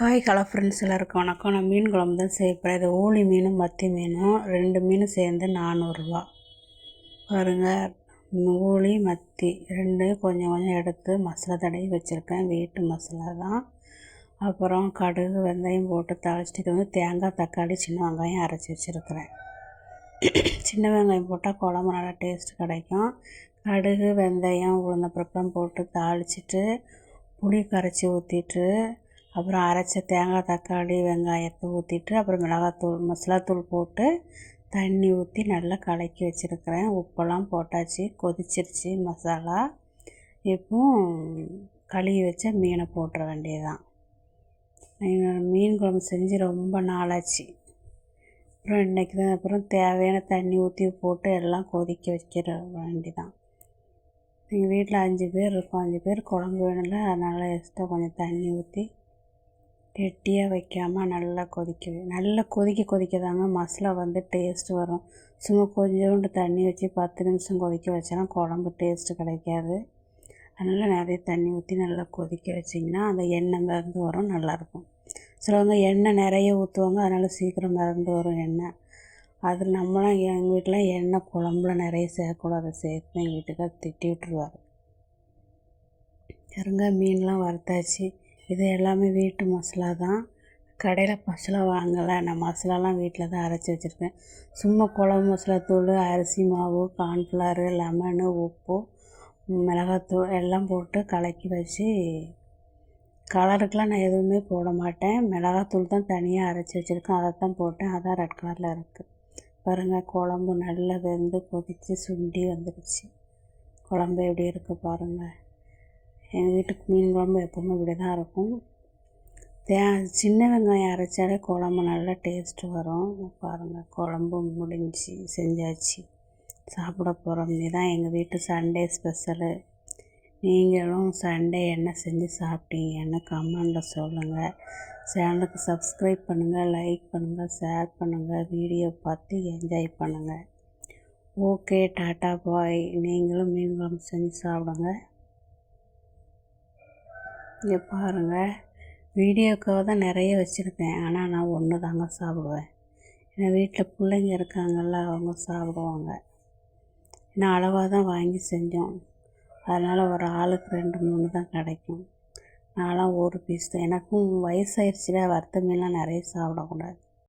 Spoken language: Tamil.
ஹாய் ஹலோ ஃப்ரெண்ட்ஸ் எல்லாருக்கும் வணக்கம். நான் மீன் குழம்பு தான் செய்யப்படுறேன் இது ஊளி மீனும் மத்தி மீனும். ரெண்டு மீனும் சேர்ந்து நானூறுரூவா பாருங்கள் ஊளி மத்தி ரெண்டும் கொஞ்சம் கொஞ்சம் எடுத்து மசாலா தடவி வச்சுருக்கேன். வீட்டு மசாலா தான். அப்புறம் கடுகு வெந்தயம் போட்டு தாளிச்சிட்டு வந்து தேங்காய் தக்காளி சின்ன வெங்காயம் அரைச்சி வச்சுருக்கிறேன். சின்ன வெங்காயம் போட்டால் குழம்பு நல்லா டேஸ்ட் கிடைக்கும். கடுகு வெந்தயம் உளுந்த உளுந்தப்பருப்பெலாம் போட்டு தாளிச்சிட்டு புளி கரைச்சி ஊற்றிட்டு அப்புறம் அரைச்ச தேங்காய் தக்காளி வெங்காயத்தை ஊற்றிட்டு அப்புறம் மிளகாத்தூள் மசாலாத்தூள் போட்டு தண்ணி ஊற்றி நல்லா கலக்கி வச்சுருக்கிறேன். உப்பெல்லாம் போட்டாச்சு கொதிச்சிருச்சு மசாலா. இப்போ கழுவி வச்ச மீனை போட்டுற வேண்டியதுதான். மீன் குழம்பு செஞ்சு ரொம்ப நாளாச்சு. அப்புறம் இன்றைக்கி தான் அப்புறம் தேவையான தண்ணி ஊற்றி போட்டு எல்லாம் கொதிக்க வைக்கிற வேண்டிதான் எங்கள் வீட்டில் அஞ்சு பேர் இருக்கோம். அஞ்சு பேர் குழம்பு வேணும்ல அதனால் எக்ஸ்ட்ரா கொஞ்சம் தண்ணி ஊற்றி கெட்டியாக வைக்காமல் நல்லா கொதிக்க நல்லா கொதிக்க கொதிக்க தாங்க மசாலா வந்து டேஸ்ட்டு வரும். சும்மா கொஞ்சோண்டு தண்ணி வச்சு பத்து நிமிஷம் கொதிக்க வச்சாலும் குழம்பு டேஸ்ட்டு கிடைக்காது. அதனால் நிறைய தண்ணி ஊற்றி நல்லா கொதிக்க வச்சிங்கன்னா அந்த எண்ணெய் மறந்து வரும் நல்லாயிருக்கும். சிலவங்க எண்ணெய் நிறைய ஊற்றுவாங்க அதனால் சீக்கிரம் மறந்து வரும் எண்ணெய். அது நம்மளாம் எங்கள் வீட்டில் எண்ணெய் குழம்புல நிறைய சேர்க்கக்கூடாது. சேர்த்து எங்கள் வீட்டுக்கார் திட்டி விட்டுருவார். இருங்க மீன்லாம் வறுத்தாச்சு. இது எல்லாமே வீட்டு மசாலா தான். கடையில் மசாலா வாங்கலை. நான் மசாலாலாம் வீட்டில் தான் அரைச்சி வச்சுருக்கேன். சும்மா குழம்பு மசாலா தூள் அரிசி மாவு கார்ன்ஃப்ளவர் லெமனு உப்பு மிளகாத்தூள் எல்லாம் போட்டு கலக்கி வச்சு கலருக்கெலாம் நான் எதுவுமே போட மாட்டேன். மிளகாத்தூள் தான் தனியாக அரைச்சி வச்சுருக்கேன். அதை தான் போட்டேன். அதான் ரெட் கலரில் இருக்குது பாருங்கள் குழம்பு நல்லா வெந்து கொதித்து சுண்டி வந்துடுச்சு குழம்பு எப்படி இருக்குது பாருங்கள் எங்கள் வீட்டுக்கு மீன் குழம்பு எப்போவுமே இப்படி தான் இருக்கும். தே சின்ன வெங்காயம் அரைச்சாலே குழம்பு நல்லா டேஸ்ட்டு வரும். பாருங்கள் குழம்பு முடிஞ்சு செஞ்சாச்சு. சாப்பிட போகிறோம் இதுதான் எங்கள் வீட்டு சண்டே ஸ்பெஷலு நீங்களும் சண்டே என்ன செஞ்சு சாப்பிட்டீங்கன்னு கமெண்டில் சொல்லுங்கள் சேனலுக்கு சப்ஸ்கிரைப் பண்ணுங்கள் லைக் பண்ணுங்கள் ஷேர் பண்ணுங்கள் வீடியோ பார்த்து என்ஜாய் பண்ணுங்கள் ஓகே டாட்டா பாய். நீங்களும் மீன் குழம்பு செஞ்சு சாப்பிடுங்க. இங்கே பாருங்கள் வீடியோக்காக தான் நிறைய வச்சுருக்கேன். ஆனால் நான் ஒன்று தாங்க சாப்பிடுவேன். ஏன்னா வீட்டில் பிள்ளைங்க இருக்காங்கல்ல அவங்க சாப்பிடுவாங்க. நான் அளவாக தான் வாங்கி செஞ்சோம். அதனால் ஒரு ஆளுக்கு ரெண்டு மூணு தான் கிடைக்கும். நான்லாம் ஒரு பீஸ் தான். எனக்கும் வயசாயிருச்சுல வறுத்த மீன்லாம் நிறைய சாப்பிடக்கூடாது.